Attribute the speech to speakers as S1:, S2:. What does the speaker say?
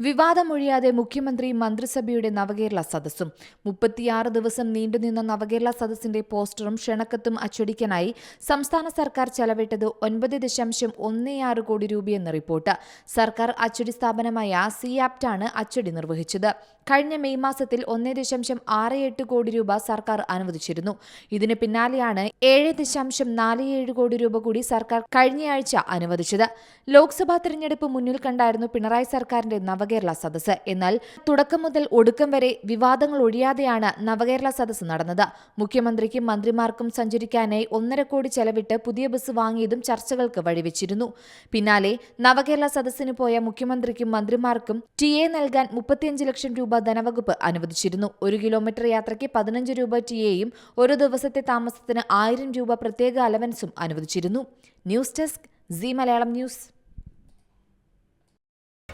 S1: വിവാദമൊഴിയാതെ മുഖ്യമന്ത്രി മന്ത്രിസഭയുടെ നവകേരള സദസ്സും മുപ്പത്തിയാറ് ദിവസം നീണ്ടുനിന്ന നവകേരള സദസ്സിന്റെ പോസ്റ്ററും ക്ഷണക്കത്തും അച്ചടിക്കാനായി സംസ്ഥാന സർക്കാർ ചെലവിട്ടത് ഒൻപത് ദശാംശം ഒന്ന് ആറ് കോടി രൂപയെന്ന് റിപ്പോർട്ട്. സർക്കാർ അച്ചടി സ്ഥാപനമായ സി ആപ്റ്റാണ് അച്ചടി നിർവഹിച്ചത്. കഴിഞ്ഞ മെയ് മാസത്തിൽ ഒന്നേ ദശാംശം ആറ് എട്ട് കോടി രൂപ സർക്കാർ അനുവദിച്ചിരുന്നു. ഇതിന് പിന്നാലെയാണ് ഏഴ് ദശാംശം നാല് ഏഴ് കോടി രൂപ കൂടി സർക്കാർ കഴിഞ്ഞയാഴ്ച അനുവദിച്ചത്. ലോക്സഭാ തെരഞ്ഞെടുപ്പ് മുന്നിൽ കണ്ടായിരുന്നു പിണറായി സർക്കാരിന്റെ നവകേരള സദസ്സ്. എന്നാൽ തുടക്കം മുതൽ ഒടുക്കം വരെ വിവാദങ്ങൾ ഒഴിയാതെയാണ് നവകേരള സദസ് നടന്നത്. മുഖ്യമന്ത്രിക്കും മന്ത്രിമാർക്കും സഞ്ചരിക്കാനായി ഒന്നര കോടി ചെലവിട്ട് പുതിയ ബസ് വാങ്ങിയതും ചർച്ചകൾക്ക് വഴിവെച്ചിരുന്നു. പിന്നാലെ നവകേരള സദസ്സിന് പോയ മുഖ്യമന്ത്രിക്കും മന്ത്രിമാർക്കും ടി എ നൽകാൻ മുപ്പത്തിയഞ്ച് ലക്ഷം രൂപ ധനവകുപ്പ് അനുവദിച്ചിരുന്നു. ഒരു കിലോമീറ്റർ യാത്രയ്ക്ക് പതിനഞ്ച് രൂപ ടി എയും ഒരു ദിവസത്തെ താമസത്തിന് ആയിരം രൂപ പ്രത്യേക അലവൻസും അനുവദിച്ചിരുന്നു. News desk Zee Malayalam news.